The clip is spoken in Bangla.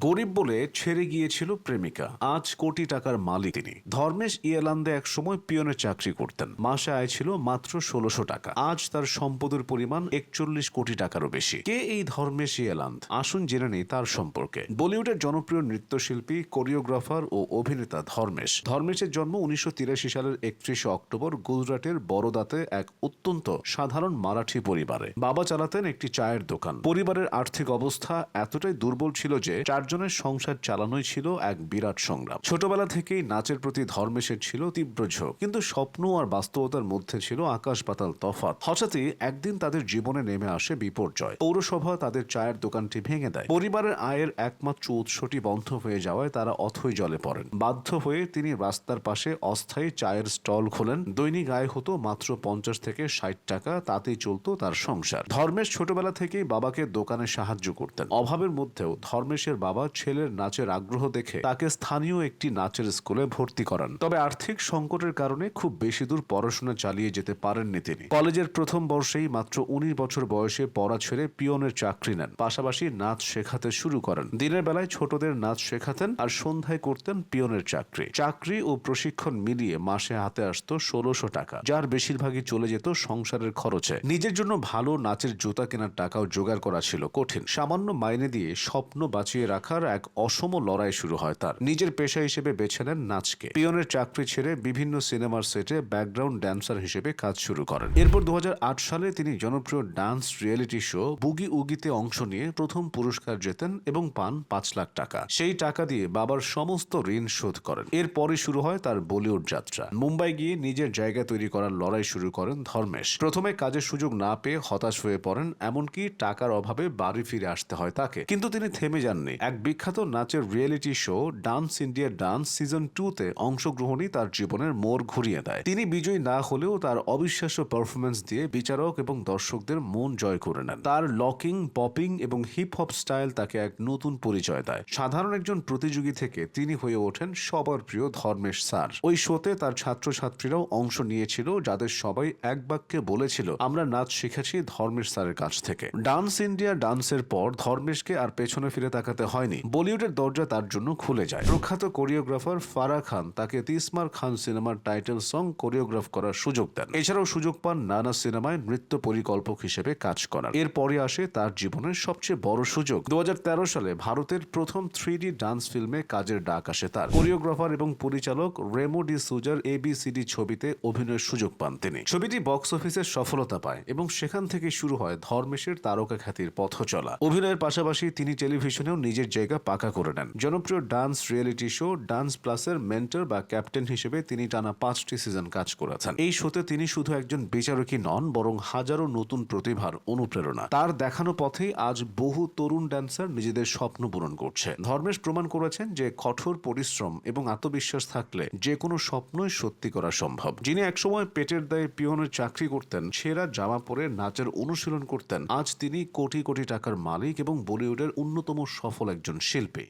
গরিব বলে ছেড়ে গিয়েছিল প্রেমিকা। আজ কোটি টাকার মালিক তিনি। ধর্মেশ ইয়েলান্দে এক সময় পিয়নের চাকরি করতেন। মাসে আয় ছিল মাত্র ষোলোশো টাকা। আজ তার সম্পদের পরিমাণ একচল্লিশ কোটি টাকারও বেশি। কে এই ধর্মেশ ইয়েলান্দ? আসুন জেনে নেই তার সম্পর্কে। বলিউডের জনপ্রিয় নৃত্যশিল্পী, কোরিওগ্রাফার ও অভিনেতা ধর্মেশ। ধর্মেশের জন্ম উনিশশো তিরাশি সালের একত্রিশে অক্টোবর গুজরাটের বড়দাতে এক অত্যন্ত সাধারণ মারাঠি পরিবারে। বাবা চালাতেন একটি চায়ের দোকান। পরিবারের আর্থিক অবস্থা এতটাই দুর্বল ছিল যে চারজনের সংসার চালানোই ছিল এক বিরাট সংগ্রাম। ছোটবেলা থেকেই নাচের প্রতি ধর্মেশের ছিল তীব্র ঝোঁক। কিন্তু স্বপ্ন আর বাস্তবতার মধ্যে ছিল আকাশ পাতাল তফাৎ। হঠাৎই একদিন তাদের জীবনে নেমে আসে বিপর্যয়। পৌরসভা তাদের চায়ের দোকানটি ভেঙে দেয়। পরিবারের আয়ের একমাত্র উৎসটি বন্ধ হয়ে যাওয়ায় তারা অথই জলে পড়েন। বাধ্য হয়ে তিনি রাস্তার পাশে অস্থায়ী চায়ের স্টল খোলেন। দৈনিক আয় হতো মাত্র পঞ্চাশ থেকে ষাট টাকা, তাতেই চলতো তার সংসার। ধর্মেশ ছোটবেলা থেকেই বাবাকে দোকানে সাহায্য করতেন। অভাবের মধ্যেও ধর্মেশের বাবা ছেলের নাচের আগ্রহ দেখে তাকে স্থানীয় একটি নাচের স্কুলে ভর্তি করান। তবে আর্থিক সংকটের কারণে খুব বেশি দূর পড়াশোনা চালিয়ে যেতে পারেননি তিনি। কলেজের প্রথম বর্ষেই মাত্র উনিশ বছর বয়সে পড়া ছেড়ে পিয়নের চাকরি নেন। পাশাপাশি নাচ শেখাতে শুরু করেন। দিনের বেলায় ছোটদের নাচ শেখাতেন আর সন্ধ্যায় করতেন পিয়নের চাকরি। চাকরি ও প্রশিক্ষণ মিলিয়ে মাসে হাতে আসতো ষোলোশো টাকা, যার বেশিরভাগই চলে যেত সংসারের খরচে। নিজের জন্য ভালো নাচের জুতা কেনার টাকাও জোগাড় করা ছিল কঠিন। সামান্য মাইনে দিয়ে স্বপ্ন বাঁচিয়ে রাখার এক অসম লড়াই শুরু হয় তার। নিজের পেশা হিসেবে বেছে নেন নাচকে। পিয়নের চাকরি ছেড়ে বিভিন্ন সিনেমার সেটে ব্যাকগ্রাউন্ড ড্যান্সার হিসেবে কাজ শুরু করেন। এরপর দু সালে তিনি জনপ্রিয় ডান্স রিয়েলিটি শো বুগি উগিতে অংশ নিয়ে প্রথম পুরস্কার জেতেন এবং পান পাঁচ লাখ টাকা। সেই টাকা দিয়ে বাবার সমস্ত ঋণ শোধ করেন। এরপরই শুরু হয় তার বলিউড যাত্রা। মুম্বাই গিয়ে নিজের জায়গা তৈরি করার লড়াই শুরু করেন ধর্মেশ। প্রথমে কাজের সুযোগ না পেয়ে হতাশ হয়ে পড়েন, এমনকি টাকার অভাবে বাড়ি ফিরে আসতে হয় তাকে। কিন্তু তিনি থেমে যাননি। এক বিখ্যাত নাচের reality show Dance India Dance season two তে অংশগ্রহণই তার জীবনের মোড় ঘুরিয়ে দেয়। তিনি বিজয়ী না হলেও তার অবিশ্বাস্য পারফরমেন্স দিয়ে বিচারক এবং দর্শকদের মন জয় করে নেন। তার লকিং পপিং এবং হিপ হপ স্টাইল তাকে এক নতুন পরিচয় দেয়। সাধারণ একজন প্রতিযোগী থেকে তিনি হয়ে ওঠেন সবার প্রিয় ধর্মেশ স্যার। ওই শোতে তার ছাত্রছাত্রীরাও অংশ নিয়েছিল, যাদের সবাই এক বাক্যে বলেছিল, আমরা নাচ শিখেছি ধর্মেশ স্যারের কাছ থেকে। ডান্স ইন্ডিয়া ডান্সের পর ধর্মেশকে আর পেছনে ফিরে তাকাতে হয়নি বলিউডের দরজা তার জন্য খুলে যায়। প্রখ্যাত কোরিওগ্রাফার ফারা খান তাকে তিসমার খান সিনেমার টাইটেল সং কোরিওগ্রাফ করার সুযোগ দেন। এছাড়াও সুযোগ পান নানা সিনেমায় নৃত্য পরিকল্পক হিসেবে কাজ করার। এরপরে আসে তার জীবনের সবচেয়ে বড় সুযোগ। দু সালে ভারতের প্রথম থ্রি ডান্স ফিল্মে কাজের ডাক আসে তার। কোরিওগ্রাফার এবং পরিচালক রেমো ডি সুজার এবিসিডি ছবিতে অভিনয়ের সুযোগ পান তিনি। ছবিটি বক্স অফিসে সফলতা পায় এবং সেখান থেকে শুরু হয় ধর্মেশের তারকা খ্যাতির পথ চলা অভিনয়ের পাশাপাশি তিনি টেলিভিশনেও নিজের জায়গা পাকা করে নেন। জনপ্রিয় ডান্স রিয়েলিটি শো, ডান্স প্লাসের মেন্টর বা ক্যাপ্টেন হিসেবে তিনি টানা পাঁচটি সিজন কাজ করেছেন। এই শোতে তিনি শুধু একজন বিচারকই নন, বরং হাজারো নতুন প্রতিভার অনুপ্রেরণা। তার দেখানো পথেই আজ বহু তরুণ ড্যান্সার নিজেদের স্বপ্ন পূরণ করছে। ধর্মেশ প্রমাণ করেছেন যে কঠোর পরিশ্রম এবং আত্মবিশ্বাস থাকলে যে কোনো স্বপ্নই সত্যি করা সম্ভব। যিনি একসময় পেটের দায়ে পিয়নের চাকরি করতেন, সেরা জামা পরে নাচের অনুশীলন করতেন, আজ তিনি কোটি কোটি টাকার মালিক এবং বলিউডের অন্যতম সফল একজন শিল্পী।